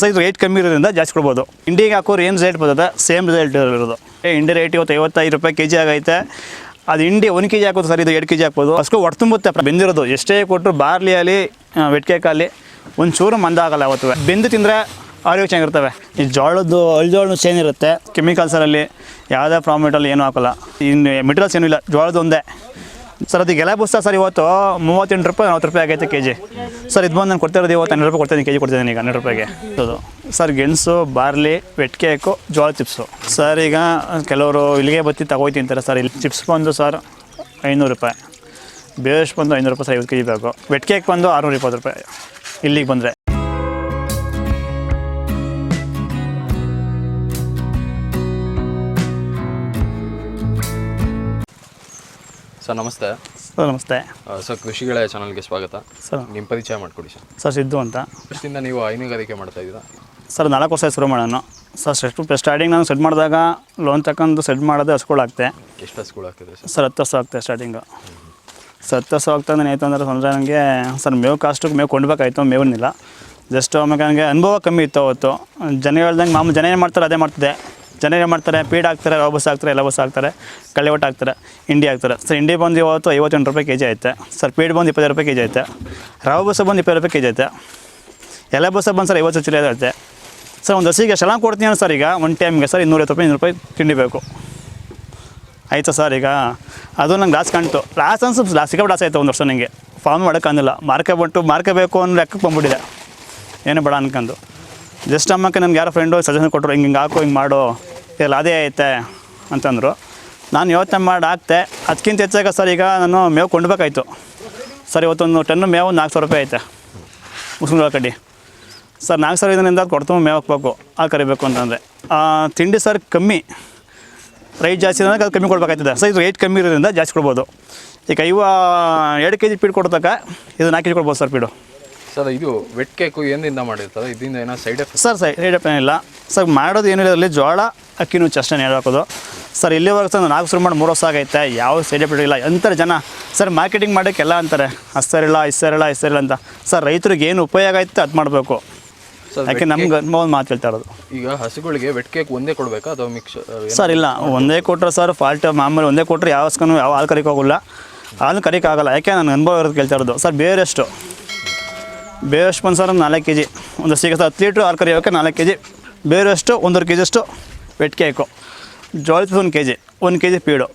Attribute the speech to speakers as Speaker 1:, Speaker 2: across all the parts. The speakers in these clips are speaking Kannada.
Speaker 1: ಸೊ ಇದು ರೇಟ್ ಕಮ್ಮಿ ಇರೋದ್ರಿಂದ ಜಾಸ್ತಿ ಕೊಡ್ಬೋದು. ಇಂಡಿಗೆ ಹಾಕೋರು ಏನು ರೇಟ್ ಬರ್ತದೆ ಸೇಮ್ ರಿಸಲ್ಟ್ ಇರೋದು. ಇಂಡಿ ರೇಟ್ ಇವತ್ತು ಐವತ್ತೈದು ರೂಪಾಯಿ ಕೆ ಜಿ ಆಗೈತೆ. ಅದು ಇಂಡಿ ಒಂದು ಕೆ ಜಿ ಹಾಕೋದು ಸರ್, ಇದು ಎರಡು ಕೆ ಜಿ ಹಾಕ್ಬೋದು. ಅಷ್ಟು ಒಟ್ಟು ತುಂಬುತ್ತೆ ಬೆಂದಿರೋದು. ಎಷ್ಟೇ ಕೊಟ್ಟರು ಬಾರ್ಲಿಯಲ್ಲಿ ವೆಟ್ ಕೇಕಲ್ಲಿ ಒಂಚೂರು ಮಂದ ಆಗಲ್ಲ ಅವತ್ತು. ಬೆಂದು ತಿಂದರೆ ಆರೋಗ್ಯ ಚೆನ್ನಾಗಿರ್ತವೆ. ಈ ಜೋಳದ್ದು ಅಳ್ಜೋಳನು ಚೇನ್ ಇರುತ್ತೆ. ಕೆಮಿಕಲ್ಸರಲ್ಲಿ ಯಾವುದೇ ಪ್ರಾಮಿಟಲ್ಲಿ ಏನೂ ಹಾಕಲ್ಲ. ಇನ್ನು ಮೆಟೀರಿಯಲ್ಸ್ ಏನೂ ಇಲ್ಲ. ಜೋಳದೊಂದೇ ಒಂದೇ. ಸರ್ ಅದಕ್ಕೆ ಎಲೆ ಬುಸ್ತ ಸರ್, ಇವತ್ತು ಮೂವತ್ತೆಂಟು ರೂಪಾಯಿ, ನಲ್ವತ್ತು ರೂಪಾಯಿ ಆಗೈತೆ ಕೆ ಜಿ ಸರ್, ಇದು ಬಂದು ನಾನು ಕೊಡ್ತಿರೋದು ಇವತ್ತು ಹನ್ನೆರಡು ರೂಪಾಯಿ ಕೊಡ್ತೀನಿ ಕೆ ಜಿ ಕೊಡ್ತಿದ್ದೀನಿ ಈಗ ಹನ್ನೆರಡು ರೂಪಾಯಿಗೆ. ಹೌದು ಸರ್, ಗೆಣಸು, ಬಾರ್ಲಿ ವೆಟ್ ಕೇಕು ಜೋಳ ಚಿಪ್ಸು. ಸರ್, ಈಗ ಕೆಲವರು ಇಲ್ಲಿಗೆ ಬತ್ತಿ ತಗೋಯ್ತೀನಿ ಸರ್, ಇಲ್ಲಿ ಚಿಪ್ಸ್ ಬಂದು ಸರ್, ಐನೂರು ರೂಪಾಯಿ. ಬೇಸ್ ಬಂದು ಐನೂರು ರೂಪಾಯಿ ಸರ್, ಐವತ್ತು ಕೆ ಜಿ ಬೇಕು. ವೆಟ್ ಕೇಕ್ ಬಂದು ಆರುನೂರ, ಇಪ್ಪತ್ತು ರೂಪಾಯಿ. ಇಲ್ಲಿಗೆ ಬಂದರೆ.
Speaker 2: ಸರ್ ನಮಸ್ತೆ.
Speaker 1: ಸರ್ ನಮಸ್ತೆ.
Speaker 2: ಸರ್ ಕೃಷಿಗಳ ಚಾನಲ್ಗೆ ಸ್ವಾಗತ.
Speaker 1: ಸರ್.
Speaker 2: ನಿಮ್ಮ ಪರಿಚಯ ಮಾಡಿಕೊಡಿ ಸರ್.
Speaker 1: ಸರ್ ಸಿದ್ದು ಅಂತ.
Speaker 2: ಫಸ್ಟಿಂದ ನೀವು ಹೈನುಗಾರಿಕೆ ಮಾಡ್ತಾ ಇದ್ದೀರಾ?
Speaker 1: ಸರ್ ನಾಲ್ಕು ವರ್ಷ ಶುರು ಮಾಡೋಣ. ಸರ್ ಸ್ಟೆಸ್ಟ್ ಸ್ಟಾರ್ಟಿಂಗ್ ನಾನು ಸೆಟ್ ಮಾಡಿದಾಗ ಲೋನ್ ತಗೊಂಡು ಸೆಟ್ ಮಾಡೋದು ಹಸ್ಕೊಳಾಗ್ತೆ
Speaker 2: ಎಷ್ಟು ಹಸ್ಕೊಳ್ ಸರ್?
Speaker 1: ಸರ್ ಹತ್ತು ವರ್ಷ ಆಗ್ತದೆ ಸ್ಟಾರ್ಟಿಂಗು. ಸರ್ ಹತ್ತು ವರ್ಷ ಆಗ್ತಾ ಏನಾಯ್ತು ಅಂದರೆ ನನಗೆ ಸರ್ ಮೇವು ಕಾಸ್ಟಿಗೆ ಮೇವು ಕೊಂಡ್ಬೇಕಾಯ್ತು ಮೇವನ್ನಿಲ್ಲ ಜಸ್ಟ್ ಆಮೇಲೆ ನನಗೆ ಅನುಭವ ಕಮ್ಮಿ ಇತ್ತು ಅವತ್ತು. ಜನ ಹೇಳ್ದಂಗೆ ಮಾಮೂಲು ಜನ ಏನು ಮಾಡ್ತಾರೆ ಅದೇ ಮಾಡ್ತಿದ್ದೆ. ಜನ ಏನು ಮಾಡ್ತಾರೆ ಪೀಡ್ ಹಾಕ್ತಾರೆ ರವ ಬಸ್ ಹಾಕ್ತಾರೆ ಎಲ್ಲ ಬಸ್ ಹಾಕ್ತಾರೆ ಕಳ್ಳೆ ಒಟ್ಟು ಹಾಕ್ತಾರೆ ಇಂಡಿ ಹಾಕ್ತಾರೆ. ಸರ್ ಇಂಡಿ ಬಂದು ಇವತ್ತು ಐವತ್ತೆಂಟು ರೂಪಾಯಿ ಕೆ ಜಿ ಐತೆ ಸರ್ ಪೀಡ್ ಬಂದು ಇಪ್ಪತ್ತೈದು ರೂಪಾಯಿ ಕೆ ಜಿ ಐತೆ ರವ ಬಸ್ ಬಂದು ಇಪ್ಪತ್ತು ರೂಪಾಯಿ ಕೆ ಜಿ ಐತೆ ಎಲ್ಲ ಬಸ್ ಬಂದು ಸರ್ ಐವತ್ತು ಚಿಲ್ಲರೆ ಐತೆ ಸರ್ ಒಂದು ಹಸಿಗೆ ಶಲಾಂಗ್ ಕೊಡ್ತೀನಿ ಸರ್ ಈಗ ಒನ್ ಟೈಮ್ಗೆ ಸರ್ ಇನ್ನೂರೈವತ್ತು ರೂಪಾಯಿ, ಇನ್ನೂರು ರೂಪಾಯಿ ತಿಂಡಿ ಬೇಕು ಆಯ್ತಾ ಸರ್ ಈಗ? ಅದು ನಂಗೆ ಲಾಸ್ ಕಾಣ್ತು ಲಾಸ್ ಅನ್ಸು ಲಾಸ್ ಸಿಕ್ಕ ಲಾಸ್ ಆಯಿತು ಒಂದು ವರ್ಷ ನನಗೆ ಫಾರ್ಮ್ ಮಾಡೋಕ್ಕಾಗಿಲ್ಲ ಮಾರ್ಕೆ ಬಂಟು ಮಾರ್ಕೆ ಬೇಕು ಅನ್ನೋ ಲೆಕ್ಕಕ್ಕೆ ಬಂದ್ಬಿಟ್ಟಿದೆ. ಏನು ಬೇಡ ಅನ್ಕೊಂಡು ಜಸ್ಟ್ ಅಮ್ಮಕ್ಕೆ ನನಗೆ ಯಾರೋ ಫ್ರೆಂಡು ಸಜೆಷನ್ ಕೊಟ್ಟರು ಹಿಂಗೆ ಹಿಂಗೆ ಹಾಕು, ಹಿಂಗೆ ಮಾಡು ಇಲ್ಲ ಅದೇ ಐತೆ ಅಂತಂದರು. ನಾನು ಯೋಚನೆ ಮಾಡಿ ಹಾಕ್ತೆ. ಅದಕ್ಕಿಂತ ಹೆಚ್ಚಾಗ ಸರ್ ಈಗ ನಾನು ಮೇವು ಕೊಂಡ್ಬೇಕಾಯ್ತು. ಸರ್ ಇವತ್ತೊಂದು ಟೆನ್ನು ಮೇವು ನಾಲ್ಕು ಸಾವಿರ ರೂಪಾಯಿ ಐತೆ. ಮುಸ್ಲಿಮ್ ಕಡ್ಡಿ. ಸರ್ ನಾಲ್ಕು ಸಾವಿರ ಇದರಿಂದ ಕೊಡ್ತು, ಮೇವು ಹಾಕ್ಬೇಕು ಆ ಕರಿಬೇಕು ಅಂತಂದರೆ. ತಿಂಡಿ ಸರ್ ಕಮ್ಮಿ. ರೈಟ್ ಜಾಸ್ತಿ ಅಂದರೆ ಅದು ಕಮ್ಮಿ ಕೊಡ್ಬೇಕಾಯ್ತದೆ. ಸರ್ ಇದು ರೇಟ್ ಕಮ್ಮಿ ಇರೋದ್ರಿಂದ ಜಾಸ್ತಿ ಕೊಡ್ಬೋದು. ಈಗ ಇವ ಎರಡು ಕೆ ಜಿ ಪೀಡ್ ಕೊಡ್ತಕ್ಕ, ಇದು ನಾಲ್ಕು ಕೆ ಜಿ ಕೊಡ್ಬೋದು ಸರ್ ಪೀಡು.
Speaker 2: ಸರ್ ಇದು ವೆಟ್ ಕೇಕು ಏನಿಂದ ಮಾಡಿರ್ತಾರೆ? ಇದರಿಂದ ಏನೋ side effect
Speaker 1: sir side effect ಏನಿಲ್ಲ. ಸರ್ ಮಾಡೋದು ಏನಿಲ್ಲ ಅದರಲ್ಲಿ ಜೋಳ ಅಕ್ಕಿ ನುಚ್ಚು ಅಷ್ಟೇ ಹಾಕೋದು. ಸರ್ ಇಲ್ಲಿವರೆಗೆ ಸರ್ ನಾಲ್ಕು ಶುರು ಮಾಡಿ ಮೂರು ವರ್ಷ ಆಗೈತೆ ಯಾವ ಸೈಡ್ ಎಫೆಕ್ಟ್ ಇಲ್ಲ. ಅಂತಾರೆ ಜನ. ಸರ್ ಮಾರ್ಕೆಟಿಂಗ್ ಮಾಡೋಕ್ಕೆಲ್ಲ ಅಂತಾರೆ. ಅಸ್ತರಿಲ್ಲ ಇಸ್ತರಿಲ್ಲ ಇಸ್ತರಿಲ್ಲ ಅಂತ. ಸರ್ ರೈತರಿಗೆ ಏನು ಉಪಯೋಗ ಆಯ್ತು ಅದು ಮಾಡಬೇಕು. ಯಾಕೆ ನಮ್ಗೆ ಅನುಭವ ಮಾತು ಹೇಳ್ತಾ ಇರೋದು.
Speaker 2: ಈಗ ಹಸುಗಳಿಗೆ ವೆಟ್ ಕೇಕ್ ಒಂದೇ ಕೊಡಬೇಕಾ ಅಥವಾ ಮಿಕ್ಸ್
Speaker 1: ಸರ್ ಇಲ್ಲ. ಒಂದೇ ಕೊಟ್ಟರೆ ಸರ್ ಫಾಲ್ಟ್ ಮಾಮೂಲಿ ಒಂದೇ ಕೊಟ್ಟರೆ ಯಾವ ಹಸ್ಕನು ಯಾವ ಹಾಲು ಕರಿಕೋಗಲ್ಲ ಹಾಲು ಕರಿಕಾಗಲ್ಲ ಯಾಕೆ? ನನ್ನ ಅನುಭವ ಇರೋದು ಕೇಳ್ತಾ ಇರೋದು. ಸರ್ ಬೇರೆಷ್ಟು. ಬೇರೆಷ್ಟು ಬಂದು ಸರ್ ನಾಲ್ಕು ಕೆ ಜಿ ಒಂದು ಸಿಗುತ್ತೆ ಹತ್ತು ಲೀಟ್ರ್ ಹಾಲು ಕರಿಯೋಕೆ ನಾಲ್ಕು ಕೆ ಜಿ ಬೇರೆಷ್ಟು ಒಂದೂವರೆ ಕೆ ಜಿಯಷ್ಟು ವೆಟ್ ಹಾಕು. ಜೋಳದ ಒಂದು ಕೆ ಜಿ ಒಂದು ಕೆ ಜಿ ಪೀಡು.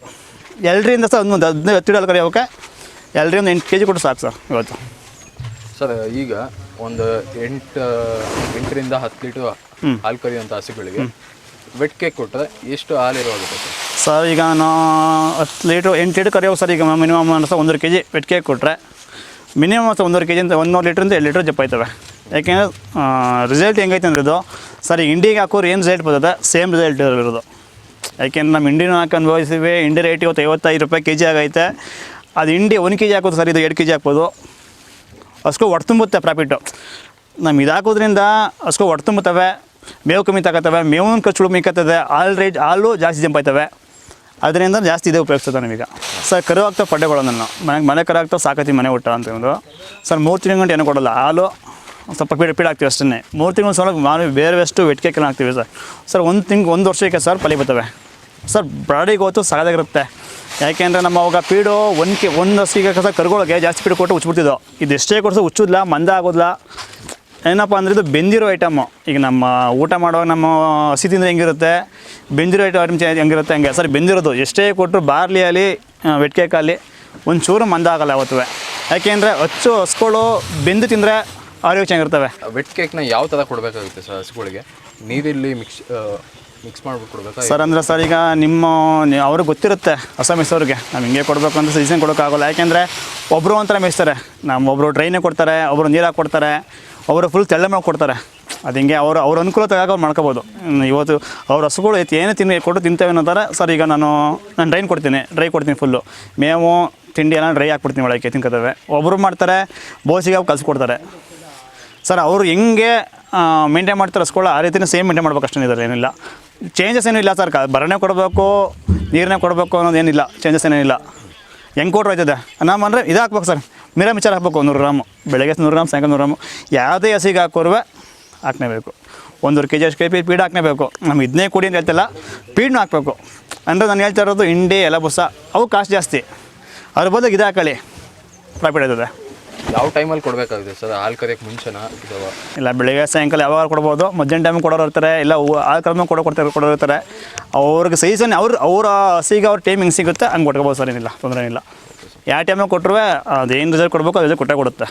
Speaker 1: ಎಲ್ಲರಿಂದ ಸರ್ ಒಂದು ಹದಿನೈದು ಹತ್ತು ಹಾಲು ಕರಿಯೋಕೆ ಎಲ್ಲರಿಂದ ಎಂಟು ಕೆ ಜಿ ಕೊಟ್ಟು ಸಾಕು ಸರ್ ಇವತ್ತು.
Speaker 2: ಸರ್ ಈಗ ಒಂದು ಎಂಟು ಎಂಟರಿಂದ ಹತ್ತು ಲೀಟ್ರ್ ಹಾಲು ಕರಿಯುವಂಥ ಹಸುಗಳಿಗೆ ವೆಟ್ ಕೇಕ್ ಕೊಟ್ಟರೆ ಎಷ್ಟು ಹಾಲು ಇರುವಾಗುತ್ತೆ ಸರ್?
Speaker 1: ಈಗ ನಾನು ಹತ್ತು ಲೀಟ್ರ್ ಎಂಟು ಲೀಟ್ರ್ ಕರಿಯೋ ಸರ್ ಈಗ ಮಿನಿಮಮ್ ಒಂದೂವರೆ ಕೆ ಜಿ ವೆಟ್ ಕೇಕ್ ಕೊಟ್ಟರೆ ಮಿನಿಮಮ್ ಅಂತ ಒಂದೂವರೆ ಕೆ ಜಿ ಅಂತ ಒಂದೂವರೆ ಲೀಟ್ರಿಂದ ಎರಡು ಲೀಟ್ರ್ ಜಪ್ಪಾಯ್ತವೆ ಯಾಕೆಂದರೆ ರಿಸಲ್ಟ್ ಹೆಂಗೈತೆ ಅಂದ್ರೆ ಇದು, ಸರ್ ಇಂಡಿಗೆ ಹಾಕೋರು ಏನು ರಿಸಲ್ಟ್ ಬರ್ತದೆ? ಸೇಮ್ ರಿಸಲ್ಟ್ ಇರೋದು. ಯಾಕೆಂದ್ರೆ ನಮ್ಮ ಇಂಡಿನೂ ಹಾಕಿ ಅನುಭವಿಸಿವಿ ಇಂಡಿ ರೇಟ್ ಇವತ್ತು ಐವತ್ತೈದು ರೂಪಾಯಿ ಕೆ ಜಿ ಆಗೈತೆ. ಅದು ಇಂಡಿ ಒಂದು ಕೆ ಜಿ ಹಾಕೋದು ಸರ್, ಇದು ಎರಡು ಕೆ ಜಿ ಹಾಕ್ಬೋದು. ಅಷ್ಟು ಒಟ್ಟು ತುಂಬುತ್ತೆ ಪ್ರಾಫಿಟ್ಟು ನಮ್ಮ ಇದು ಅಸ್ಕೋ ಒಟ್ಟು ತುಂಬುತ್ತವೆ ಮೇವು ಕಮ್ಮಿ ತಗೋತವೆ ಮೇವು ಖರ್ಚು ಮಿಕ್ಕತ್ತದೆ ಆಲ್ ರೇಟ್ ಹಾಲು ಜಾಸ್ತಿ ಜಂಪ್ ಆಯ್ತವೆ. ಅದರಿಂದ ಜಾಸ್ತಿ ಇದೆ ಉಪಯೋಗಿಸ್ತದೆ ನಮಗೆ. ಸರ್ ಕರು ಆಗ್ತಾ ಪಡ್ಡೆಗಳನ್ನು ನನ್ನ. ಮನೆಗೆ ಮನೆ ಕರು ಆಗ್ತಾವೆ ಸಾಕತಿ ಮನೆ ಊಟ ಅಂತಂದು ಸರ್, ಮೂರು ತಿಂಗಳು ಗಂಟೆ ಏನೂ ಕೊಡಲ್ಲ. ಹಾಲು ಸ್ವಲ್ಪ ಪೀಡ್ ಪೀಡ್ ಆಗ್ತೀವಿ ಅಷ್ಟೇ ಮೂರು ತಿಂಗಳು ಸಲ ಬೇರೆ ಎಷ್ಟು ವೆಟ್ ಕೇಕೆಲ್ಲ ಹಾಕ್ತೀವಿ ಸರ್. ಸರ್, ಒಂದು ತಿಂಗ್ ಒಂದು ವರ್ಷಕ್ಕೆ ಸರ್ ಪಲಿ ಬರ್ತವೆ ಸರ್, ಬ್ರಾಡಿಗೆ ಹೋತು ಸಾಕಾಗಿರುತ್ತೆ ಯಾಕೆಂದರೆ ನಮ್ಮ ಅವಾಗ ಪೀಡು ಒಂದು ಕೆ ಒಂದು ಹಸಿಗೆ ಸರ್ ಕರುಗಳಿಗೆ ಜಾಸ್ತಿ ಪೀಡು ಕೊಟ್ಟು ಉಚ್ಚಿಬಿಡ್ತಿದ್ದೋ ಇದು ಎಷ್ಟೇ ಕೊಡಿಸೋ ಉಚ್ಚುದಿಲ್ಲ ಮಂದ ಆಗೋದಿಲ್ಲ ಏನಪ್ಪ ಅಂದರೆ ಇದು ಬೆಂದಿರೋ ಐಟಮು ಈಗ ನಮ್ಮ ಊಟ ಮಾಡುವಾಗ ನಮ್ಮ ಹಸಿ ತಿಂದರೆ ಹೆಂಗಿರುತ್ತೆ? ಬೆಂದಿರೋ ಐಟಮ್ ಹೆಂಗಿರುತ್ತೆ? ಹಂಗೆ. ಸರಿ ಬೆಂದಿರೋದು. ಎಷ್ಟೇ ಕೊಟ್ಟರು ಬಾರ್ಲಿಯಲ್ಲಿ ವೆಟ್ ಕೇಕಲ್ಲಿ ಒಂಚೂರು ಮಂದ ಆಗಲ್ಲ ಅವತ್ತುವೆ ಯಾಕೆಂದರೆ ಹಚ್ಚು ಹಸ್ಗಳು ಬೆಂದು ತಿಂದರೆ ಆರೋಗ್ಯ ಚೆನ್ನಾಗಿರ್ತವೆ.
Speaker 2: ವೆಟ್ ಕೇಕ್ನ ಯಾವ ಥರ ಕೊಡಬೇಕಾಗುತ್ತೆ ಸರ್ ಹಸುಗಳಿಗೆ? ನೀರಿಲ್ಲಿ ಮಿಕ್ಸ್ ಮಿಕ್ಸ್ ಮಾಡ್ಬಿಟ್ಟು ಕೊಡಬೇಕು?
Speaker 1: ಸರ್ ಅಂದರೆ ಸರ್ ಈಗ ನಿಮ್ಮ ಅವ್ರಿಗೆ ಗೊತ್ತಿರುತ್ತೆ ಹೊಸ ಮೆಸ್ಸವ್ರಿಗೆ ನಾವು ಹಿಂಗೆ ಕೊಡಬೇಕು ಅಂತ ಸೀಸನ್ ಕೊಡೋಕ್ಕಾಗಲ್ಲ. ಯಾಕೆಂದರೆ ಒಬ್ಬರು ಒಂಥರ ಮೇಯಿಸ್ತಾರೆ. ನಮ್ಮ ಒಬ್ಬರು ಡ್ರೈನೇ ಕೊಡ್ತಾರೆ ಒಬ್ಬರು ನೀರು ಹಾಕಿ ಕೊಡ್ತಾರೆ. ಒಬ್ಬರು ಫುಲ್ ತೆಳ್ಳೆ ಮೇಲೆ ಕೊಡ್ತಾರೆ. ಅದು ಹಿಂಗೆ ಅವರು ಅವ್ರ ಅನುಕೂಲ ತಗೋಕೆ ಅವ್ರು ಮಾಡ್ಕೋಬೋದು. ಇವತ್ತು ಅವ್ರ ಹಸುಗಳು ಐತಿ, ಏನೇ ತಿನ್ನಿ ಕೊಟ್ಟು ತಿಂತೇವೆ ಅನ್ನೋತಾರೆ ಸರ್, ಈಗ ನಾನು ನಾನು ಡ್ರೈನ್ ಕೊಡ್ತೀನಿ ಡ್ರೈ ಕೊಡ್ತೀನಿ ಫುಲ್ಲು ಮೇವು, ತಿಂಡಿ ಎಲ್ಲ ಡ್ರೈ ಹಾಕ್ಬಿಡ್ತೀನಿ ಒಳಗೆ ತಿನ್ಕೋತವೆ. ಒಬ್ಬರು ಮಾಡ್ತಾರೆ, ಬೋಸಿಗೆ ಅವ್ರು ಕೊಡ್ತಾರೆ. ಸರ್, ಅವರು ಹೆಂಗೆ ಮೇಂಟೈನ್ ಮಾಡ್ತಾರೆ ಹಸ್ಕೊಳ್ಳೋ ಆ ರೀತಿಯೇ ಸೇಮ್ ಮೇಂಟೈನ್ ಮಾಡ್ಬೇಕು ಅಷ್ಟೇ ಇದ್ದಾರೆ ಏನಿಲ್ಲ. ಚೇಂಜಸ್ ಏನೂ ಇಲ್ಲ ಸರ್, ಕ ಬರಣೆ ಕೊಡಬೇಕು ನೀರನ್ನೇ ಕೊಡಬೇಕು ಅನ್ನೋದೇನಿಲ್ಲ ಚೇಂಜಸ್ ಏನಿಲ್ಲ ಹೆಂಗೆ ಕೊಟ್ಟರು ಆಯ್ತದೆ? ನಮ್ಮ ಅಂದರೆ ಇದು ಹಾಕ್ಬೇಕು ಸರ್. ಮಿರ ವಿಚಾರ ಹಾಕ್ಬೇಕು. ನೂರು ಗ್ರಾಮು. ಬೆಳಗ್ಗೆ ನೂರು ಗ್ರಾಮ್ ಸಾಯಂಕಾಲ ನೂರು ಗ್ರಾಮು. ಯಾವುದೇ ಹಸಿಗೆ ಹಾಕೋರ್ವೆ ಹಾಕ್ನೇಬೇಕು ಒಂದೂವರೆ ಕೆ ಜಿ ಅಷ್ಟು ಕೆ ಪಿ ಪೀಡ್ ಹಾಕಲೇಬೇಕು. ನಮ್ಗೆ ಇದನ್ನೇ ಕೊಡಿ ಅಂತ ಹೇಳ್ತಿಲ್ಲ. ಪೀಡ್ನೂ ಹಾಕಬೇಕು. ಅಂದರೆ ನಾನು ಹೇಳ್ತಾ ಇರೋದು ಇಂಡಿ ಎಲ್ಲ ಬುಸ ಅವು ಕಾಸ್ಟ್ ಜಾಸ್ತಿ. ಅದ್ರ ಬದಲಿಗೆ ಇದು ಹಾಕೊಳ್ಳಿ ಪ್ರಾಫಿಟ್ ಆಯ್ತದೆ.
Speaker 2: ಯಾವ ಟೈಮಲ್ಲಿ ಕೊಡಬೇಕಾಗಿದೆ ಸರ್? ಹಾಲು ಕರೆಯೋಕ್ಕೆ ಮುಂಚೆನ ಅಥವಾ?
Speaker 1: ಇಲ್ಲ ಬೆಳಗ್ಗೆ ಸಾಯಂಕಾಲ ಯಾವಾಗ ಕೊಡ್ಬೋದು? ಮಧ್ಯಾಹ್ನ ಟೈಮ್ ಕೊಡೋರು ಇರ್ತಾರೆ. ಇಲ್ಲ ಹಾಲು ಕ್ರಮ ಕೊಡೋ ಕೊಡ್ತಾರೆ ಕೊಡೋರು ಇರ್ತಾರೆ. ಅವ್ರಿಗೆ ಸೀಸನ್ ಅವ್ರು ಅವರ ಹಸಿಗೆ ಅವ್ರ ಟೈಮಿಂಗ್ ಸಿಗುತ್ತೆ. ಹಂಗೆ ಕೊಟ್ಕೋಬೋದು ಸರ್ ಏನಿಲ್ಲ ತೊಂದರೆ ಏನಿಲ್ಲ. ಯಾವ ಟೈಮಿಗೆ ಕೊಟ್ಟರು ಏನು ರಿಸಲ್ಟ್ ಕೊಡಬೇಕು ಅದು ಕೊಟ್ಟೆ ಕೊಡುತ್ತೆ.